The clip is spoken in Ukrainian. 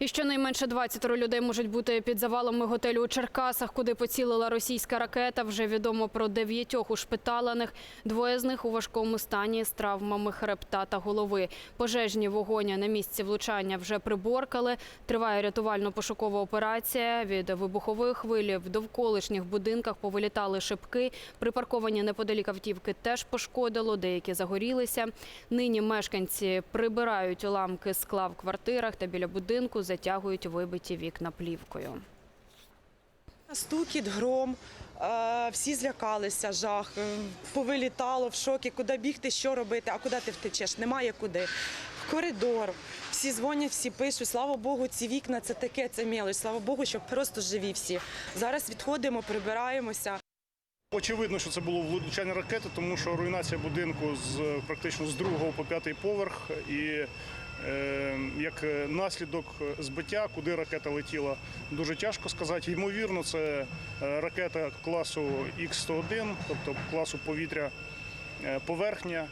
І щонайменше 20 людей можуть бути під завалами готелю у Черкасах, куди поцілила російська ракета. Вже відомо про дев'ятьох ушпиталених. Двоє з них у важкому стані з травмами хребта та голови. Пожежні вогоня на місці влучання вже приборкали. Триває рятувально-пошукова операція. Від вибухової хвилі в довколишніх будинках повилітали шибки. Припарковані неподалік автівки теж пошкодило, деякі загорілися. Нині мешканці прибирають уламки скла в квартирах та біля будинку затягують вибиті вікна плівкою. Стукіт, гром, е, всі злякалися, жах, е, повилітало в шокі, куди бігти, що робити, а куди ти втечеш? Немає куди. В коридор. Всі дзвонять, всі пишуть. Слава Богу, ці вікна це таке, це мелочь. Слава Богу, що просто живі всі. Зараз відходимо, прибираємося. Очевидно, що це було влучання ракети, тому що руйнація будинку з практично з другого по п'ятий поверх, і е, як наслідок збиття, куди ракета летіла, дуже тяжко сказати. Ймовірно, це е, ракета класу Х-101, тобто класу повітря е, поверхня.